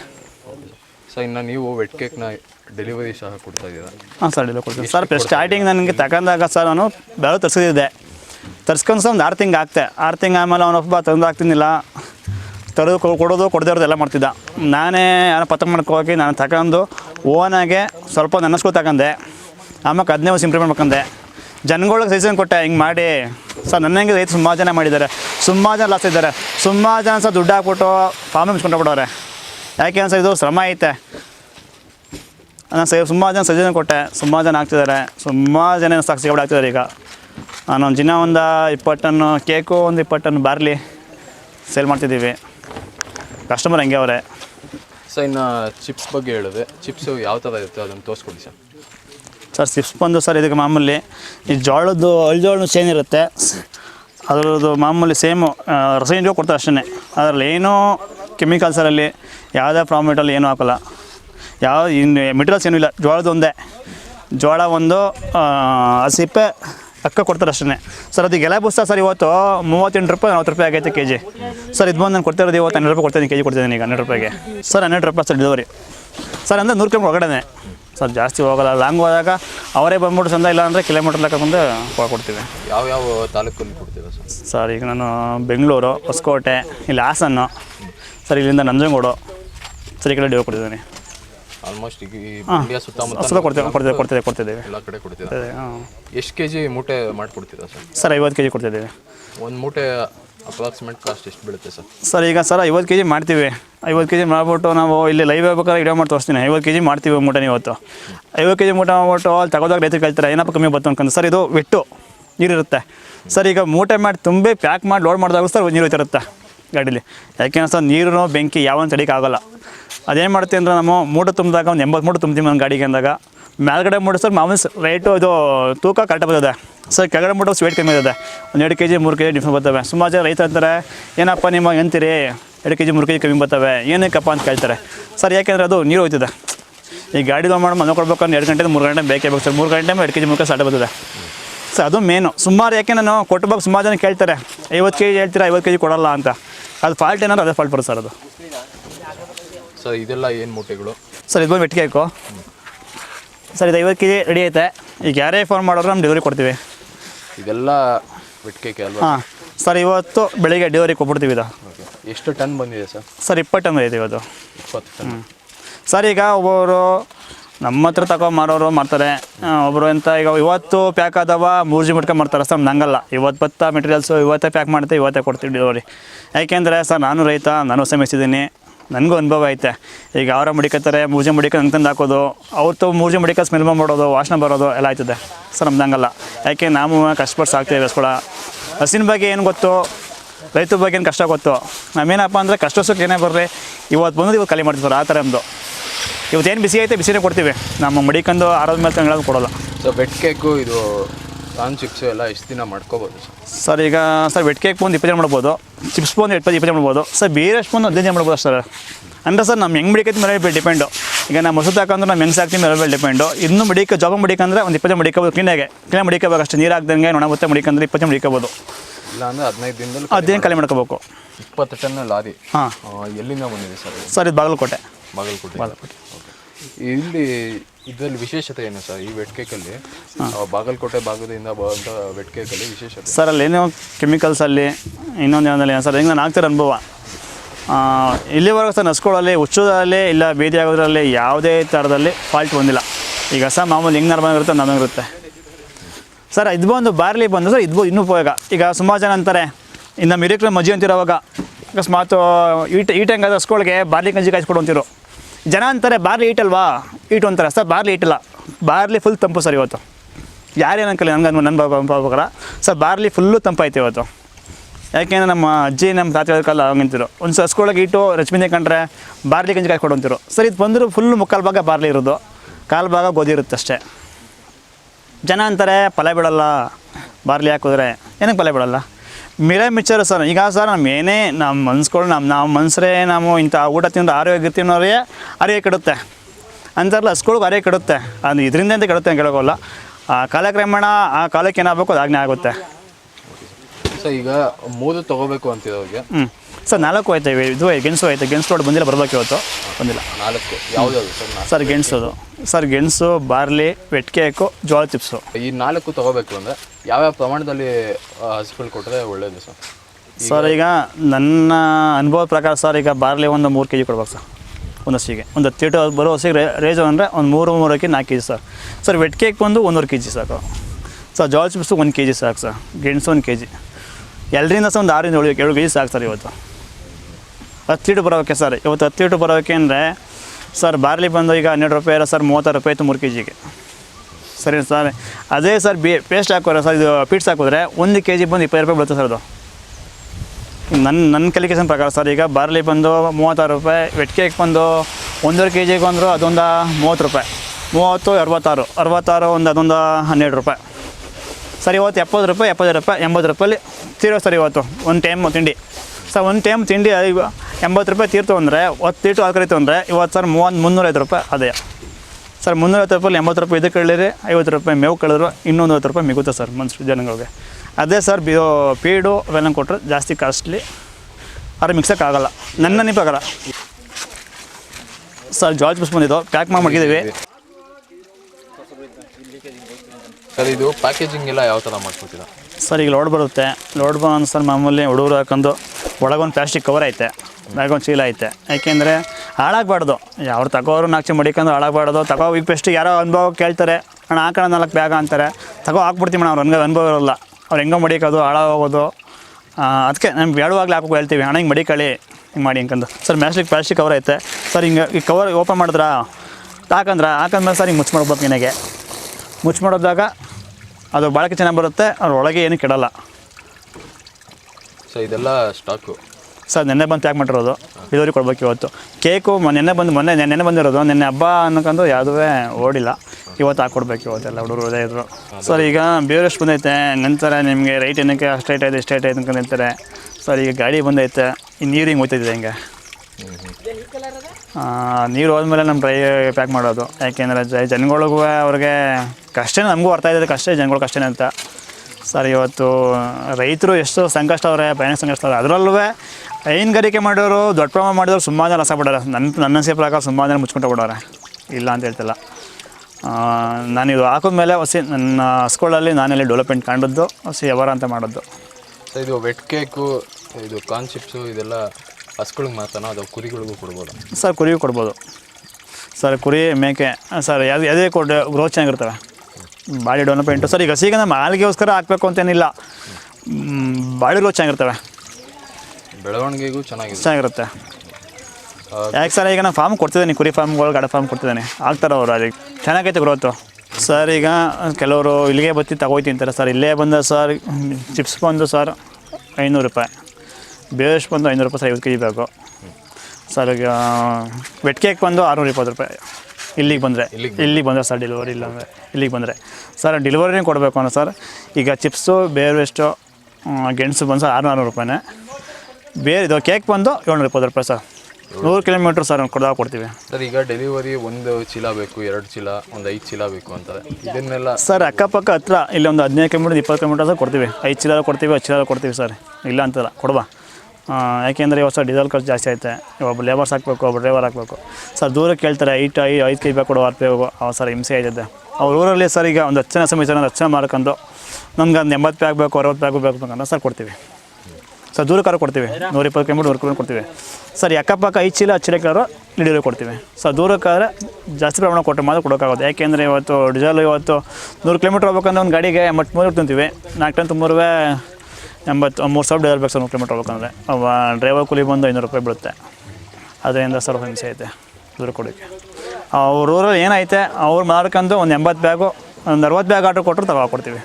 Speaker 2: ಸರ್ ಇನ್ನು ನೀವು ವೆಟ್ ಕೇಕ್ನ ಡೆಲಿವರಿ ಸಹ ಕೊಡ್ತಾ ಇದ್ದೀರಾ?
Speaker 1: ಹಾಂ ಸರ್ ಡೆಲಿವರಿ ಕೊಡ್ತೀನಿ ಸರ್ ಸ್ಟಾರ್ಟಿಂಗ್ ನನಗೆ ತಗೊಂಡಾಗ ಸರ್ ನಾನು ಬೆಳೆ ತರಿಸಿದ್ದೆ ತರ್ಸ್ಕೊಂಡು ಸರ್ ಒಂದು ಆರು ತಿಂಗ್ ಆಗ್ತೆ. ಆರು ತಿಂಗ್ ಆಮೇಲೆ ಅವನೊಬ್ಬ ತಂದು ಹಾಕ್ತಿದ್ದಿಲ್ಲ. ತರೋದು ಕೊಡೋದು ಕೊಡದೇ ಇರೋದು ಎಲ್ಲ ಮಾಡ್ತಿದ್ದ. ನಾನೇ ಯಾರೋ ಪತ್ರ ಮಾಡ್ಕೋಗಿ ನಾನು ತಗೊಂಡು ಓನಾಗೆ ಸ್ವಲ್ಪ ನೆನೆಸ್ಕೊ ತಗೊಂಡೆ ಆಮೇಲೆ ಹದಿನೈದು ವರ್ಷ ಇಂಪ್ರೂವ್ಮೆಂಟ್ ಮಾಡ್ಕೊಂಡೆ ಜನಗಳಿಗೆ ಸಜೆಷನ್ ಕೊಟ್ಟೆ ಹಿಂಗೆ ಮಾಡಿ. ಸರ್ ನನಗೆ ರೈತರು ಸುಮಾರು ಜನ ಮಾಡಿದ್ದಾರೆ. ಸುಮಾರು ಜನ ಲಾಸ್ ಇದ್ದಾರೆ. ಸುಮಾರು ಜನ ಸರ್ ದುಡ್ಡು ಹಾಕ್ಬಿಟ್ಟು ಫಾರ್ಮ್ ಮುಚ್ಕೊಂಡು ಬಿಡೋರೆ ಯಾಕೆ ಸರ್ ಇದು ಶ್ರಮ ಐತೆ. ನಾನು ಸ ಸುಮಾರು ಜನ ಸಜೆಷನ್ ಕೊಟ್ಟೆ. ಸುಮಾರು ಜನ ಆಗ್ತಿದ್ದಾರೆ ಸುಮಾರು ಜನ ಸಾಕು ಸಿಗಬಿಟ್ಟು ಆಗ್ತಿದ್ದಾರೆ ಈಗ. ನಾನು ದಿನ ಒಂದು ಇಪ್ಪತ್ತು ಟನ್ನು ಕೇಕು ಒಂದು ಇಪ್ಪತ್ತು ಟನ್ ಬಾರ್ಲಿ ಸೇಲ್ ಮಾಡ್ತಿದ್ದೀವಿ. ಕಸ್ಟಮರ್ ಹಂಗೆ ಅವರೇ.
Speaker 2: ಸೊ ಇನ್ನು ಚಿಪ್ಸ್ ಬಗ್ಗೆ ಹೇಳಿದೆ. ಚಿಪ್ಸು ಯಾವ ಥರ ಇರುತ್ತೆ ಅದನ್ನು ತೋರಿಸ್ಕೊಡಿ ಸರ್.
Speaker 1: ಸರ್, ಸಿಪ್ಸ್ ಬಂದು ಸರ್, ಇದಕ್ಕೆ ಮಾಮೂಲಿ ಈ ಜೋಳದ್ದು ಅಳ್ಜೋಳನು ಚೇನ್ ಇರುತ್ತೆ. ಅದರದ್ದು ಮಾಮೂಲಿ ಸೇಮು ರಸಗೊಬ್ಬರ ಕೊಡ್ತಾರೆ ಅಷ್ಟೇ ಅದರಲ್ಲಿ ಏನೂ ಕೆಮಿಕಲ್ಸರಲ್ಲಿ ಯಾವುದೇ ಪ್ರಾಮಿಟಲ್ಲಿ ಏನೂ ಹಾಕಲ್ಲ. ಯಾವ ಇನ್ನು ಮೆಟೀರಿಯಲ್ಸ್ ಏನೂ ಇಲ್ಲ. ಜೋಳದ ಒಂದೇ. ಜೋಳ ಒಂದು ಸಿಪ್ಪೆ ಅಕ್ಕ ಕೊಡ್ತಾರೆ ಅಷ್ಟೇ ಸರ್ ಅದಕ್ಕೆ ಎಲೆ ಬುಸ್ತ ಸರ್, ಇವತ್ತು ಮೂವತ್ತೆಂಟು ರೂಪಾಯಿ, ನಲ್ವತ್ತು ರೂಪಾಯಿ ಆಗೈತೆ ಕೆ ಜಿ ಸರ್, ಇದು ಬಂದು ನಾನು ಕೊಡ್ತಿರೋದು ಇವತ್ತು ಹನ್ನೆರಡು ರೂಪಾಯಿ ಕೊಡ್ತೀನಿ ಕೆ ಜಿ ಕೊಡ್ತಿದ್ದೀನಿ ಈಗ ಹನ್ನೆರಡು ರೂಪಾಯಿಗೆ. ಸರ್, ಹನ್ನೆರಡು ರೂಪಾಯಿ ಸರ್ ಡೆಲಿವರಿ ಸರ್, ಅಂದರೆ ನೂರು ಕಿಲೋಮೀಟರ್ ಒಳಗಡೆ ಸರ್ ಜಾಸ್ತಿ ಹೋಗಲ್ಲ. ಲಾಂಗ್ ಹೋದಾಗ ಅವರೇ ಬಂದ್ಬಿಟ್ಟು ಸಂದ ಇಲ್ಲ ಅಂದರೆ ಕಿಲೋಮೀಟರ್ ಲೆಕ್ಕ ಬಂದು ಕೊಡ್ತೀವಿ
Speaker 2: ಯಾವ ಯಾವ ತಾಲೂಕಲ್ಲಿ ಕೊಡ್ತೀರಾ ಸರ್?
Speaker 1: ಸರ್ ಈಗ ನಾನು ಬೆಂಗಳೂರು ಹೊಸಕೋಟೆ ಇಲ್ಲಿ ಹಾಸನ ಸರ್ ಇಲ್ಲಿಂದ ನಂಜನಗೂಡು ಸರ್ ಈ ಕಡೆ ಡಿವೋ ಕೊಡ್ತಿದ್ದೀನಿ.
Speaker 2: ಆಲ್ಮೋಸ್ಟ್ ಈಗ ಈ ಮಂಡ್ಯ ಸುತ್ತಮುತ್ತ
Speaker 1: ಕೊಡ್ತೀವಿ ಕೊಡ್ತೀವಿ ಕೊಡ್ತೀವಿ ಕೊಡ್ತಿದ್ದೀವಿ.
Speaker 2: ಎಲ್ಲ ಕಡೆ ಕೊಡ್ತೀರಾ?
Speaker 1: ಹಾಂ.
Speaker 2: ಎಷ್ಟು ಕೆ ಜಿ ಮೂಟೆ ಮಾಡಿಕೊಡ್ತೀರಾ ಸರ್?
Speaker 1: ಸರ್ ಐವತ್ತು ಕೆ ಜಿ ಕೊಡ್ತಿದ್ದೀವಿ.
Speaker 2: ಒಂದು ಮೂಟೆ ಅಪ್ರಾಕ್ಸಿಮೇಟ್ ಕಾಸ್ಟ್ ಎಷ್ಟು ಬೀಳುತ್ತೆ ಸರ್?
Speaker 1: ಸರ್, ಈಗ ಸರ್, ಐವತ್ತು ಕೆ ಜಿ ಮಾಡ್ತೀವಿ. ಐವತ್ತು ಕೆ ಜಿ ಮಾಡ್ಬಿಟ್ಟು ನಾವು ಇಲ್ಲಿ ಲೈವ್ ಹೇಳ್ಬೇಕಾದ್ರೆ ವಿಡಿಯೋ ಮಾಡಿ ತೋರಿಸ್ತೀನಿ. ಐವತ್ತು ಕೆ ಜಿ ಮಾಡ್ತೀವಿ ಮೂಟನ ಇವತ್ತು. ಐವತ್ತು ಕೆ ಜಿ ಮೂಟೆ ಮಾಡ್ಬಿಟ್ಟು ಅಲ್ಲಿ ತಗೋದಾಗ ರೈತರು ಕೇಳ್ತಾರೆ, ಏನಪ್ಪ ಕಮ್ಮಿ ಬತ್ತು ಅನ್ಕೊಂಡು ಸರ್, ಇದು ವೆಟ್ಟು ನೀರಿರುತ್ತೆ ಸರ್, ಈಗ ಮೂಟೆ ಮಾಡಿ ತುಂಬಿ ಪ್ಯಾಕ್ ಮಾಡಿ ಲೋಡ್ ಮಾಡಿದಾಗ ಸರ್ ನೀರು ಹೋಯ್ತಿರುತ್ತೆ ಗಾಡೀಲಿ. ಯಾಕೆಂದ್ರೆ ಸರ್ ನೀರು ಬೆಂಕಿ ಯಾವೊಂದು ತಡಿಕಾಗಲ್ಲ ಅದೇನು ಮಾಡ್ತೀವಿ ಅಂದ್ರೆ ನಾವು ಮೂಟೆ ತುಂಬಿದಾಗ ಒಂದು ಎಂಬತ್ತು ಮೂಟ ತುಂಬ್ತೀವಿ ನಮ್ಮ ಗಾಡಿಗೆ ಅಂದಾಗ. ಮೇಲ್ಗಡೆ ಮೂಟೆ ಸರ್ ಮಾಮೂಲಿ ರೇಟು ಇದು ತೂಕ ಕರೆಕ್ಟ್ ಬರ್ತದೆ. ಸರ್ ಕೆಳಗಡೆ ಮೂಟೆ ಸ್ವೇಟ್ ಕಮ್ಮಿ ಇದೆ. ಒಂದು ಎರಡು ಕೆ ಜಿ ಮೂರು ಕೆ ಜಿ ಡಿಫ್ರೆನ್ಸ್ ಬರ್ತವೆ. ಸುಮಾರು ಜನ ರೈತ ಅಂತಾರೆ ಏನಪ್ಪ ನಿಮ್ಮ ಎಂತೀರಿ ಎರಡು ಕೆ ಜಿ ಮೂರು ಕೆ ಜಿ ಕಮ್ಮಿ ಬರ್ತವೆ. ಏನಕ್ಕಪ್ಪ ಅಂತ ಕೇಳ್ತಾರೆ. ಸರ್ ಯಾಕೆಂದರೆ ಅದು ನೀರು ಹೋಯ್ತದೆ. ಈ ಗಾಡಿ ಮಾಡಿ ಮನೆ ಕೊಡ್ಬೇಕಂದ್ರೆ ಎರಡು ಗಂಟೆ ಮೂರು ಗಂಟೆ ಬೇಕೇ ಬೇಕು ಸರ್. ಮೂರು ಗಂಟೆ ಎರಡು ಕೆ ಜಿ ಮೂರು ಸ್ಟಾರ್ಟ್ ಬರ್ತದೆ. ಸರ್ ಅದು ಮೇನು ಸುಮಾರು ಯಾಕೆ ನಾನು ಕೊಟ್ಟಬೇಕು ಸುಮಾರು ಜನ ಕೇಳ್ತಾರೆ ಐವತ್ತು ಕೆ ಜಿ ಹೇಳ್ತೀರಾ ಐವತ್ತು ಕೆ ಜಿ ಕೊಡಲ್ಲ ಅಂತ. ಅದು ಫಾಲ್ಟ್ ಏನಾದ್ರು ಅದೇ ಫಾಲ್ಟ್ ಬರುತ್ತೆ ಸರ್ ಅದು.
Speaker 2: ಸರ್ ಇದೆಲ್ಲ ಏನು ಮೂಟೆಗಳು?
Speaker 1: ಸರ್ ಇದು ಬಂದು ಮೆಟ್ಟಿಗೆ ಸರ್ ಇದು ಐವತ್ತು ಕೆ ಜಿ ರೆಡಿ ಐತೆ. ಈಗ ಯಾರೇ ಫೋನ್ ಮಾಡೋರು ನಮ್ಮ ಡೆಲಿವರಿ ಕೊಡ್ತೀವಿ.
Speaker 2: ಇದೆಲ್ಲ ಬಿಟ್ಕೇಕೆ ಕೇಕ್ ಅಲ್ವಾ
Speaker 1: ಹಾಂ ಸರ್ ಇವತ್ತು ಬೆಳಿಗ್ಗೆ ಡೆಲಿವರಿ ಕೊಟ್ಬಿಡ್ತೀವಿ ಇದು.
Speaker 2: ಎಷ್ಟು ಟನ್ ಬಂದಿದೆ ಸರ್?
Speaker 1: ಸರ್ ಇಪ್ಪತ್ತು ಟನ್ ಇದೆ ಇವತ್ತು.
Speaker 2: ಇಪ್ಪತ್ತು ಟನ್.
Speaker 1: ಸರ್ ಈಗ ಒಬ್ಬರು ನಮ್ಮ ಹತ್ರ ತಗೋ ಮಾರೋರು ಮಾಡ್ತಾರೆ. ಒಬ್ಬರು ಎಂತ ಈಗ ಇವತ್ತು ಪ್ಯಾಕ್ ಆದವ ಮೂರು ಜಿ ಮುಟ್ಕೊಂಡು ಮಾಡ್ತಾರೆ. ಸರ್ ನಂಗಲ್ಲ. ಇವತ್ತು ಭತ್ತ ಮೆಟೀರಿಯಲ್ಸು ಇವತ್ತೇ ಪ್ಯಾಕ್ ಮಾಡ್ತೀವಿ ಇವತ್ತೇ ಕೊಡ್ತೀವಿ ಡೆಲಿವರಿ ಯಾಕೆಂದರೆ ಸರ್ ನಾನು ರೈತ ನಾನು ಸಮಯಿಸಿದ್ದೀನಿ ಮೆಚ್ಚಿದ್ದೀನಿ ನನಗೂ ಅನುಭವ ಐತೆ. ಈಗ ಅವರ ಮುಡಿಕತ್ತಾರೆ, ಮೂರ್ಜೆ ಮುಡಿಕ ನಂಗೆ ತಂದು ಹಾಕೋದು ಅವ್ರದ್ದು ಮೂಜೆ ಮುಡಿಕ ಸ್ಮೆಲ್ ಮಾಡೋದು, ವಾಸನೆ ಬರೋದು ಎಲ್ಲ ಆಯ್ತದೆ. ಸರ್ ನಮ್ದು ಹಂಗಲ್ಲ ಯಾಕೆ ನಾವು ಕಷ್ಟಪಟ್ಟು ಸಾಕ್ತೀವಿ ಹಸ್ಕೊಳ ಹಸಿನ ಬಗ್ಗೆ ಏನು ಗೊತ್ತು, ರೈತರ ಬಗ್ಗೆ ಏನು ಕಷ್ಟ ಗೊತ್ತು, ನಾವೇನಪ್ಪ ಅಂದರೆ ಕಷ್ಟ ಸುಖ ಏನೇ ಬರ್ರಿ ಇವತ್ತು ಬಂದು ಇವತ್ತು ಖಾಲಿ ಮಾಡ್ತೀವಿ ಆ ಥರ ನಮ್ಮದು ಇವತ್ತೇನು ಬಿಸಿ ಐತೆ, ಬಿಸಿನೇ ಕೊಡ್ತೀವಿ. ನಮ್ಮ ಮಡಿಕಂದು ಆರೋದ ಮೇಲೆ ತಂಗಳದು ಕೊಡೋಲ್ಲ.
Speaker 2: ಸೊ ವೆಟ್ ಕೇಕು ಇದು ಕಾರ್ನ್ ಚಿಪ್ಸು ಎಲ್ಲ ಎಷ್ಟು ದಿನ ಮಾಡ್ಕೋಬೋದು ಸರ್.
Speaker 1: ಸರ್ ಈಗ ಸರ್ ವೆಟ್ ಕೇಕ್ ಬಂದು ಇಪ್ಪತ್ತು ಜನ ಮಾಡ್ಬೋದು. ಚಿಪ್ಸ್ ಬಂದು ಇಪ್ಪತ್ತು ಇಪ್ಪತ್ತು ಜನ ಮಾಡ್ಬೋದು. ಸರ್ ಬೇರೆ ಬಂದು ಹದಿನೈದು ಜನ ಮಾಡ್ಬೋದು ಸರ್. ಅಂದರೆ ಸರ್ ನಮ್ಮ ಹೆಂಗೆ ಮಡಿಕೈತೆ ಮೇಲೆ ಡಿಪೆಂಡು ಈಗ ನಮ್ಮ ಮೊಸರು ಹಾಕಂದ್ರೆ ನಮ್ಮ ಹೆಂಗೆ ಸಾಕ್ತೀವಿ ಮೇಲೆ ಮೇಲೆ ಡಿಪೆಂಡು ಇನ್ನೂ ಮಡಿಕ ಜಾಬ್ ಮಡಿಕಂದ್ರೆ ಒಂದು ಇಪ್ಪತ್ತು ಜನ ಮಡಿಕೋಬೋದು ಕ್ಲೀನಾಗೆ ಕ್ಲೀನ್ ಮಡಿಕೋಬೇಕು ಅಷ್ಟು ನೀರು ಹಾಕ್ದಂಗೆ ನೋಣ ಮತ್ತೆ ಮಡಿಕಂದ್ರೆ ಇಪ್ಪತ್ತು ಜನ ಮಡಿಕೋಬೋದು.
Speaker 2: ಇಲ್ಲ ಅಂದರೆ ಹದಿನೈದು ದಿನದಲ್ಲಿ
Speaker 1: ಅದೇನು ಖಾಲಿ ಮಾಡ್ಕೋಬೇಕು.
Speaker 2: ಇಪ್ಪತ್ತು ಟನ್ ಲಾರಿ.
Speaker 1: ಹಾಂ.
Speaker 2: ಎಲ್ಲಿಂದ ಬಂದಿದೆ ಸರ್
Speaker 1: ಸರ್ ಇದು ಬಾಗಲಕೋಟೆ.
Speaker 2: ಬಾಗಲಕೋಟೆ.
Speaker 1: ಬಾಗಲಕೋಟೆ.
Speaker 2: ಇಲ್ಲಿ ಇದರಲ್ಲಿ ವಿಶೇಷತೆ ಏನು ಸರ್? ಈ ವೆಟ್ ಕೇಕಲ್ಲಿ ಬಾಗಲಕೋಟೆ ಭಾಗದಿಂದ ಬರುವಂಥ ವೆಟ್ ಕೇಕಲ್ಲಿ ವಿಶೇಷತೆ?
Speaker 1: ಸರ್ ಅಲ್ಲಿ ಏನೋ ಕೆಮಿಕಲ್ಸಲ್ಲಿ ಇನ್ನೊಂದು ಏನಂದ್ರೆ ಸರ್ ಹೆಂಗೆ ನಾನು ಆಗ್ತಾರೆ ಅನುಭವ? ಇಲ್ಲಿವರೆಗೂ ಸರ್ ನಸ್ಕೊಳ್ಳಲ್ಲಿ ಹುಚ್ಚೋದ್ರಲ್ಲಿ ಇಲ್ಲ ಬೇದಿ ಆಗೋದ್ರಲ್ಲಿ ಯಾವುದೇ ಥರದಲ್ಲಿ ಫಾಲ್ಟ್ ಬಂದಿಲ್ಲ. ಈಗ ಸರ್ ಮಾಮೂಲಿ ಹೆಂಗೆ ನರ್ಮ ಇರುತ್ತೆ ನಮಗಿರುತ್ತೆ ಸರ್ ಇದು ಬಂದು ಬಾರ್ಲಿ ಬಂದು ಸರ್ ಇದು ಇನ್ನೂ ಉಪಯೋಗ. ಈಗ ಸುಮಾರು ಜನ ಅಂತಾರೆ ಇನ್ನು ಮಿರಿಕ್ಲ ಮಜ್ಜಿ ಅಂತಿರೋವಾಗ ಅಕಸ್ಮಾತ್ ಈ ಈಟ್ ಅದು ಹಸ್ಕೊಳಗೆ ಬಾರ್ಲಿ ಗಂಜಿ ಕಾಯಿಸ್ಕೊಡು ಅಂತಿರು ಜನ ಅಂತಾರೆ, ಬಾರ್ಲಿ ಈಟಲ್ವಾ ಈಟು ಅಂತಾರೆ ಸರ್, ಬಾರ್ಲಿ ಈಟಲ್ಲ ಬಾರ್ಲಿ ಫುಲ್ ತಂಪು ಸರ್ ಇವತ್ತು. ಯಾರೇನು ಅನ್ಕಲಿ ನನಗೆ ನನ್ನ ಪ್ರಕಾರ ಸರ್, ಬಾರ್ಲಿ ಫುಲ್ಲು ತಂಪಾಯ್ತು ಇವತ್ತು. ಯಾಕೆಂದರೆ ನಮ್ಮ ಅಜ್ಜಿ, ನಮ್ಮ ತಾತ ಕಾಲ ನಿಂತಿರು ಒಂದು ಸಸ್ಕೊಳಗೆ ಇಟ್ಟು ರಶ್ಮಿನೇ ಕಂಡ್ರೆ ಬಾರ್ಲಿ ಗಂಜಿ ಕಾಯಿ ಕೊಡಂತಿರು ಸರ್, ಇದು ಬಂದರೂ ಫುಲ್ ಮುಕ್ಕಾಲು ಭಾಗ ಬಾರ್ಲಿ ಇರೋದು. ಕಾಲು ಭಾಗ ಗೋಧಿ ಇರುತ್ತೆ ಅಷ್ಟೇ. ಜನ ಅಂತಾರೆ ಫಲ ಬಿಡೋಲ್ಲ. ಬಾರ್ಲಿ ಹಾಕಿದ್ರೆ. ಏನಕ್ಕೆ ಫಲ ಬಿಡಲ್ಲ? ಮಿರ ಮಿಚ್ಚರು ಸರ್. ಈಗ ಸರ್ ನಮ್ಮ ಏನೇ ನಮ್ಮ ಮನ್ಸ್ಗಳು ನಮ್ಮ ನಾವು ಮನ್ಸರೇ ನಾವು ಇಂಥ ಊಟ ತಿಂದು ಆರೋಗ್ಯ ತಿನ್ನೋರಿಗೆ ಆರೋಗ್ಯ ಕೆಡುತ್ತೆ. ಅಂತಾರಲ್ಲ ಹಸ್ಕೊಳಗೆ ಆರೋಗ್ಯ ಕೆಡುತ್ತೆ. ಅದು ಇದರಿಂದ ಅಂತ ಕೆಡುತ್ತೆ ಅಂತ ಕೇಳೋಲ್ಲ ಆ ಕಾಲಕ್ರಮೇಣ ಆ ಕಾಲಕ್ಕೆ ಏನಾಗಬೇಕು ಅದು ಆಜ್ಞೆ ಆಗುತ್ತೆ.
Speaker 2: ಸೊ ಈಗ ಮೂರು ತಗೋಬೇಕು ಅಂತಿರೋರಿಗೆ.
Speaker 1: ಹ್ಞೂ ಸರ್ ನಾಲ್ಕು ಆಯ್ತು ಇದು ಗೆಣಸು ಆಯ್ತು ಗೆಣಸು ರೋಡ್ ಬಂದಿಲ್ಲ ಬರ್ಬೇಕು ಇವತ್ತು. ಬಂದಿಲ್ಲ.
Speaker 2: ನಾಲ್ಕು. ಯಾವುದು ಸರ್ ಗೆಣಸು
Speaker 1: ಸರ್ ಗೆಣಸೋದು ಸರ್ ಗೆಣಸು ಬಾರ್ಲಿ ವೆಟ್ಕೇಕು ಜೋಳ ಚಿಪ್ಸು
Speaker 2: ಈ ನಾಲ್ಕು ತಗೋಬೇಕು ಅಂದ್ರೆ? ಯಾವ್ಯಾವ ಪ್ರಮಾಣದಲ್ಲಿ ಹಸಿಗಳು ಕೊಟ್ಟರೆ ಒಳ್ಳೇದು ಸರ್?
Speaker 1: ಸರ್, ಈಗ ನನ್ನ ಅನುಭವದ ಪ್ರಕಾರ ಸರ್, ಈಗ ಬಾರ್ಲಿ ಒಂದು ಮೂರು ಕೆ ಜಿ ಕೊಡ್ಬೇಕು ಸರ್. ಒಂದು ಹಸಿಗೆ ಒಂದು ಹತ್ತು ಬರೋ ಹಸಿಗೆ ರೇ ರೇಜು ಅಂದರೆ ಒಂದು ಮೂರು, ಮೂರಕ್ಕೆ ನಾಲ್ಕು K G sir. Sir wet cake ಬಂದು ಒಂದೂವರೆ ಕೆ ಜಿ ಸಾಕು ಸರ್ ಜಾಲ್ ಚಿಪ್ಸು ಒಂದು ಕೆ ಜಿ ಸಾಕು ಸರ್. ಗೆಣಸು ಒಂದು ಕೆ ಜಿ ಎಲ್ಲರಿಂದ ಸಹ ಒಂದು ಆರಿಂದ ಏಳು ಏಳು ಕೆ ಜಿ ಸಾಕು ಸರ್ ಇವತ್ತು. ಹತ್ತು ಲೀಟ್ರ್ ಬರೋಕ್ಕೆ ಸರ್, ಇವತ್ತು ಹತ್ತು ಲೀಟ್ರ್ ಬರೋಕ್ಕೆ ಅಂದರೆ, ಸರ್, ಬಾರ್ಲಿ ಬಂದು ಈಗ ಹನ್ನೆರಡು ರೂಪಾಯಿ ಇರೋ ಸರ್, ಮೂವತ್ತಾರು ರೂಪಾಯಿ ಇತ್ತು ಮೂರು ಕೆ ಜಿಗೆ ಸರಿ ಸರ್. ಅದೇ ಸರ್, ಬಿ ಪೇಸ್ಟ್ ಹಾಕೋರೆ ಸರ್, ಇದು ಪೀಟ್ಸ್ ಹಾಕಿದ್ರೆ ಒಂದು ಕೆ ಜಿ ಬಂದು ಇಪ್ಪತ್ತು ರೂಪಾಯಿ ಬೀಳುತ್ತೆ ಸರ್ ಅದು. ನನ್ನ ನನ್ನ ಕಲಿಕೇಶನ್ ಪ್ರಕಾರ ಸರ್, ಈಗ ಬಾರ್ಲಿ ಬಂದು ಮೂವತ್ತಾರು ರೂಪಾಯಿ ವೆಟ್ಕೇಕ್ ಬಂದು ಒಂದೂವರೆ ಕೆ ಜಿಗೆ ಬಂದರು ಅದೊಂದು ಮೂವತ್ತು ರೂಪಾಯಿ. ಮೂವತ್ತು, ಅರವತ್ತಾರು. ಅರವತ್ತಾರು ಒಂದು ಅದೊಂದು ಹನ್ನೆರಡು ರೂಪಾಯಿ. ಸರ್, ಇವತ್ತು ಎಪ್ಪತ್ತು ರೂಪಾಯಿ ಎಪ್ಪತ್ತು ರೂಪಾಯಿ, ಎಂಬತ್ತು ರೂಪಾಯಲ್ಲಿ ತೀರೋ ಸರ್ ಇವತ್ತು, ಒಂದು ಟೈಮ್ ತಿಂಡಿ. ಸರ್, ಒಂದು ಟೈಮ್ ತಿಂಡಿ ಎಂಬತ್ತು ರೂಪಾಯಿ ತೀರ್ತು ಅಂದರೆ ಹತ್ತು ಲೀಟ್ರ್ ಹಾಕೈತು ಅಂದರೆ, ಇವತ್ತು ಸರ್ ಮೂವತ್ತು ಮುನ್ನೂರೈದು ರೂಪಾಯಿ ಅದೇ. ಸರ್, ಮುನ್ನೂರೈವತ್ತು ರೂಪಾಯಿ ಎಂಬತ್ತು ರೂಪಾಯಿ ಇದಕ್ಕೆ ಕಳಿರಿ, ಐವತ್ತು ರೂಪಾಯಿ ಮೇವು ಕಳೆದ್ರು, ಇನ್ನೊಂದು ರೂಪಾಯಿ ಮಿಗುತ್ತೆ ಸರ್ ಮನುಷ್ಯ ಜನಗಳಿಗೆ. ಅದೇ ಸರ್, ಬಿ ಪೀಡು ಅವೆಲ್ಲ ಕೊಟ್ಟರೆ ಜಾಸ್ತಿ ಕಾಸ್ಟ್ಲಿ. ಆದ್ರೆ ಮಿಕ್ಸೋಕ್ಕಾಗಲ್ಲ ನನ್ನ ಪ್ರಕಾರ. ಸರ್, ಜಾರ್ಜ್ ಬಸ್ ಬಂದಿದ್ದು, ಪ್ಯಾಕ್ ಮಾಡಿ
Speaker 2: ಸರ್, ಇದು ಪ್ಯಾಕೇಜಿಂಗ್ ಎಲ್ಲ ಯಾವ ಥರ ಮಾಡ್ಕೊತೀರಾ?
Speaker 1: ಸರ್ ಈಗ ಲೋಡ್ ಬರುತ್ತೆ. ಲೋಡ್ ಬಂದು ಸರ್ ಮಾಮೂಲಿ ಹುಡುಗರು ಹಾಕೊಂಡು ಒಳಗೊಂದು ಪ್ಲಾಸ್ಟಿಕ್ ಕವರ್ ಐತೆ. ಒಳಗೊಂದು ಚೀಲ ಐತೆ. ಯಾಕೆಂದರೆ ಹಾಳಾಗಬಾರ್ದು. ಅವ್ರು ತಗೋರು ನಾಲ್ಕು ಮಡಿಕೊಂಡು ಹಾಳಾಗಬಾರ್ದು. ತಗೋ ಈಗ ಫಸ್ಟಿಗೆ ಯಾರೋ ಅನುಭವ ಕೇಳ್ತಾರೆ. ಅಣ್ಣ ಹಾಕೋಣ ನಾಲ್ಕು ಬ್ಯಾಗ ಅಂತಾರೆ. ತಗೋ ಹಾಕ್ಬಿಡ್ತೀವಿ ಅಣ್ಣ ಅವ್ರು. ಹಂಗೆ ಅನುಭವ ಇರೋಲ್ಲ. ಅವ್ರು ಹೆಂಗೋ ಮಡಿಕೋದು, ಹಾಳಾಗೋದು. ಅದಕ್ಕೆ ನಮ್ಗೆ ಹೇಳುವಾಗಲೇ ಹಾಕೋ ಹೇಳ್ತೀವಿ. ಹಣ ಹಿಂಗೆ ಮಡಿಕಳಿ ಹಿಂಗೆ ಮಾಡಿ ಹಿಂಗಂದು ಸರ್ ಮ್ಯಾಸ್ಲಿಕ್ ಪ್ಲಾಸ್ಟಿಕ್ ಕವರ್ ಐತೆ. ಸರ್, ಹಿಂಗೆ ಈ ಕವರ್ ಓಪನ್ ಮಾಡಿದ್ರಾ? ಹಾಕಂದ್ರ? ಹಾಕಂದ್ಮೇಲೆ ಸರ್, ಹಿಂಗೆ ಮುಚ್ಚಿ ಮಾಡ್ಬೋದು ನಿನಗೆ. ಮುಚ್ಚಿ ಮಾಡೋದಾಗ ಅದು ಬಾಳಿಕೆ ಚೆನ್ನಾಗಿ ಬರುತ್ತೆ ಅದ್ರ ಒಳಗೆ ಏನು ಕೆಡಲ್ಲ.
Speaker 2: ಸೊ ಇದೆಲ್ಲ ಸ್ಟಾಕು
Speaker 1: ಸರ್ ನೆನ್ನೆ ಬಂದು ಪ್ಯಾಕ್ ಮಾಡಿರೋದು. ಡೆಲಿವರಿ ಕೊಡ್ಬೇಕು ಇವತ್ತು. ಕೇಕು ನೆನ್ನೆ ಬಂದು ಮೊನ್ನೆ ನೆನ್ನೆ ಬಂದಿರೋದು. ನೆನ್ನೆ ಹಬ್ಬ ಅನ್ನೋಕಂದು ಯಾವುದೇ ಓಡಿಲ್ಲ. ಇವತ್ತು ಹಾಕ್ಕೊಡ್ಬೇಕು ಇವತ್ತೆಲ್ಲ ಹುಡುಗರು ಅದೇ ಇದ್ರು. ಸರ್ ಈಗ ಬೇರೆಷ್ಟು ಬಂದೈತೆ? ನಂತರ ನಿಮಗೆ ರೈಟ್ ಏನಕ್ಕೆ? ಅಷ್ಟು ರೈಟ್ ಆಯ್ತು ಇಷ್ಟು ರೈಟ್ ಆಯ್ತು ಸರ್ ಈಗ ಗಾಡಿ ಬಂದೈತೆ. ಈ ನೀರು ಹಿಂಗೆ ಹೋಗ್ತಿದೆ ಹಿಂಗೆ? ನೀರು ಹೋದ್ಮೇಲೆ ನಮ್ಮ ಡ್ರೈ ಪ್ಯಾಕ್ ಮಾಡೋದು. ಯಾಕೆಂದರೆ ಜನಗಳಿಗೂ ಅವ್ರಿಗೆ ಕಷ್ಟನೇ ನಮಗೂ ಅರ್ಥ ಇದೆ ಕಷ್ಟ ಜನಗಳು ಕಷ್ಟನೇ ಅಂತ. ಸರ್ ಇವತ್ತು ರೈತರು ಎಷ್ಟು ಸಂಕಷ್ಟ ಅವರೇ ಭಯಾನಕ ಸಂಕಷ್ಟ ಅವ್ರೆ ಅದರಲ್ಲೂ ಹೈನುಗಾರಿಕೆ ಮಾಡೋರು ದೊಡ್ಡ ಪ್ರಮಾಣ ಮಾಡಿದವರು ಸುಮಾರು ಜನ ಬಿಡೋರೆ ನನ್ನ ನನ್ನ ಸೇಫ್ ಪ್ರಕಾರ ಸುಮಾರು ಜನ ಮುಚ್ಕೊಂಡು ಬಿಡೋರೆ ಇಲ್ಲ ಅಂತ ಹೇಳ್ತಿಲ್ಲ. ನಾನು ಇದು ಹಾಕಿದ್ಮೇಲೆ ಹೊಸಿ ನನ್ನ ಸ್ಕೂಲಲ್ಲಿ ನಾನೆಲ್ಲಿ ಡೆವಲಪ್ಮೆಂಟ್ ಕಂಡದ್ದು ಹೊಸಿ ವ್ಯವಹಾರ ಅಂತ ಮಾಡೋದು
Speaker 2: ಇದು ವೆಟ್ ಕೇಕು ಇದು ಕಾರ್ನ್ ಚಿಪ್ಸು ಇದೆಲ್ಲ ಹಸ್ಗಳಿಗೆ ಮಾತಾನ ಅದು ಕುರಿಗಳಿಗೂ ಕೊಡ್ಬೋದು?
Speaker 1: ಸರ್ ಕುರಿಗೂ ಕೊಡ್ಬೋದು. ಸರ್ ಕುರಿ ಮೇಕೆ ಸರ್ ಯಾವ್ದು ಯಾವುದೇ ಕೊಡ ಗ್ರೋತ್ ಚೆನ್ನಾಗಿರ್ತವೆ. ಬಾಡಿ ಡೆವಲಪ್ಮೆಂಟು ಸರ್ ಈಗ ಹಸಿಗೆ ನಮ್ಮ ಹಾಲಿಗೆಗೋಸ್ಕರ ಹಾಕ್ಬೇಕು ಅಂತೇನಿಲ್ಲ. ಬಾಳೆಗಳು ಚೆನ್ನಾಗಿರ್ತವೆ
Speaker 2: ಬೆಳವಣಿಗೆಗೂ ಚೆನ್ನಾಗಿದೆ.
Speaker 1: ಚೆನ್ನಾಗಿರುತ್ತೆ. ಯಾಕೆ ಸರ್ ಈಗ ನಾನು ಫಾರ್ಮ್ ಕೊಡ್ತಿದ್ದೀನಿ ಕುರಿ ಫಾರ್ಮ್ಗಳು ಗಡ ಫಾರ್ಮ್ ಕೊಡ್ತಿದ್ದೀನಿ. ಆಗ್ತಾರೆ ಅವರು ಅದಕ್ಕೆ ಚೆನ್ನಾಗೈತೆ ಗ್ರೋತು ಸರ್ ಈಗ ಕೆಲವರು ಇಲ್ಲಿಗೆ ಬತ್ತಿ ತಗೋಯ್ತಿ ಅಂತಾರೆ ಸರ್. ಇಲ್ಲೇ ಬಂದ ಸರ್ ಚಿಪ್ಸ್ ಬಂದು ಸರ್ ಐನೂರು ರೂಪಾಯಿ. ಬೇಸ್ ಬಂದು ಐನೂರು ರೂಪಾಯಿ ಸರ್ ಐವತ್ತು ಕೆ ಜಿ ಬೇಕು. ಸರ್ ಈಗ ವೆಟ್ ಕೇಕ್ ಬಂದು ಆರುನೂರ ಇಪ್ಪತ್ತು ರೂಪಾಯಿ. ಇಲ್ಲಿಗೆ ಬಂದರೆ.
Speaker 2: ಇಲ್ಲಿಗೆ
Speaker 1: ಇಲ್ಲಿಗೆ ಬಂದರೆ ಸರ್ ಡೆಲಿವರಿ ಇಲ್ಲ ಅಂದರೆ. ಇಲ್ಲಿಗೆ ಬಂದರೆ. ಸರ್ ಡೆಲಿವರಿನೇ ಕೊಡಬೇಕು ಅನ್ನೋ ಸರ್. ಈಗ ಚಿಪ್ಸು ಬೇರೆಷ್ಟು ಗೆಣಸು ಬಂದು ಸರ್ ಆರುನೂರು ರೂಪಾಯಿನೇ. ಬೇರೆ ಇದು ಕೇಕ್ ಬಂದು ಏಳ್ನೂರ ಇಪ್ಪತ್ತು ರೂಪಾಯಿ ಸರ್. ನೂರು ಕಿಲೋಮೀಟ್ರ್ ಸರ್ ಕೊಡೋದು ಕೊಡ್ತೀವಿ.
Speaker 2: ಸರ್ ಈಗ ಡೆಲಿವರಿ ಒಂದು ಚೀಲ ಬೇಕು ಎರಡು ಚೀಲ ಒಂದು ಐದು ಚೀಲ ಬೇಕು ಅಂತಾರೆ. ಇದನ್ನೆಲ್ಲ
Speaker 1: ಸರ್ ಅಕ್ಕಪಕ್ಕ ಹತ್ರ ಇಲ್ಲಿ ಒಂದು ಹದಿನೈದು ಕಿಲೋಮೀಟ್ರ್ ಇಪ್ಪತ್ತು ಕಿಲೋಮೀಟರ್ ಸರ್ ಕೊಡ್ತೀವಿ. ಐದು ಚೀಲ ಕೊಡ್ತೀವಿ ಹತ್ತು ಚೀಲ ಕೊಡ್ತೀವಿ ಸರ್. ಇಲ್ಲ ಅಂತಲ್ಲ ಕೊಡುವ. ಯಾಕೆಂದರೆ ಇವತ್ತು ಸರ್ ಡೀಸೆಲ್ ಖರ್ಚು ಜಾಸ್ತಿ ಐತೆ. ಒಬ್ಬ ಲೇಬರ್ಸ್ ಹಾಕಬೇಕು ಒಬ್ಬ ಡ್ರೈವರ್ ಹಾಕಬೇಕು. ಸರ್ ದೂರಕ್ಕೆ ಕೇಳ್ತಾರೆ ಐಟ್ ಐ ಐದು ಕೆ ಜಿ ಕೊಡುವ ಆರು ಸರ್ ಹಿಂಸೆ ಆಯ್ತದೆ ಅವ್ರ ಊರಲ್ಲಿ ಸರ್ ಈಗ ಒಂದು ಹತ್ತು ಸಮಯ ಜನ ಮಾಡ್ಕೊಂಡು ನಮ್ಗೆ ಒಂದು ಎಂಬತ್ತು ಪ್ಯಾಕ್ ಬೇಕು, ಅರವತ್ತು ಪ್ಯಾಕ್ ಬೇಕು ಅಂತ ಸರ್ ಕೊಡ್ತೀವಿ. ಸರ್ ದೂರಕ್ಕಾರ ಕೊಡ್ತೀವಿ, ನೂರ ಇಪ್ಪತ್ತು ಕಿಲೋಮೀಟರ್ ನೂರು ಕಿಲೋಮೀಟರ್ ಕೊಡ್ತೀವಿ. ಸರ್ ಅಕ್ಕಪಕ್ಕ ಐದು ಚೀಲ ಚೀಲ ಕೇಳೋರು ಡೆಲಿವರಿ ಕೊಡ್ತೀವಿ. ಸರ್ ದೂರಕ್ಕಾದ್ರೆ ಜಾಸ್ತಿ ಪ್ರಮಾಣ ಕೊಟ್ಟು ಮಾತ್ರ ಕೊಡೋಕ್ಕಾಗುತ್ತೆ ಯಾಕೆಂದರೆ ಇವತ್ತು ಡೀಸೆಲ್ ಇವತ್ತು ನೂರು ಕಿಲೋಮೀಟ್ರ್ ಹೋಗ್ಬೇಕಂದ್ರೆ ಒಂದು ಗಾಡಿಗೆ ಎಂಬತ್ತು ಮೂರು ತಿಂತೀವಿ. ನಾಲ್ಕು ಟನ್ ತುಂಬೂರುವೆ ಎಂಬತ್ತು ಮೂರು ಸಾವಿರ ಡೀಸೆಲ್ ಬೇಕು ಸರ್ ನೂರು ಕಿಲೋಮೀಟ್ರ್ ಹೋಗ್ಬೇಕಂದ್ರೆ. ಅವ ಡ್ರೈವರ್ ಕೂಲಿ ಬಂದು ಐನೂರು ರೂಪಾಯಿ ಬೀಳುತ್ತೆ. ಅದರಿಂದ ಸರ್ ಹಿಂಸೆ ಐತೆ ದೂರ ಕೊಡೋಕ್ಕೆ ಅವ್ರ ಊರಲ್ಲಿ ಏನೈತೆ ಅವ್ರು ಮಾಡ್ಕೊಂಡು ಒಂದು ಎಂಬತ್ತು ಬ್ಯಾಗು ಒಂದು ಅರವತ್ತು ಬ್ಯಾಗ್ ಆರ್ಡ್ರ್ ಕೊಟ್ಟರು ಹಾಕ್ಕೊಡ್ತೀವಿ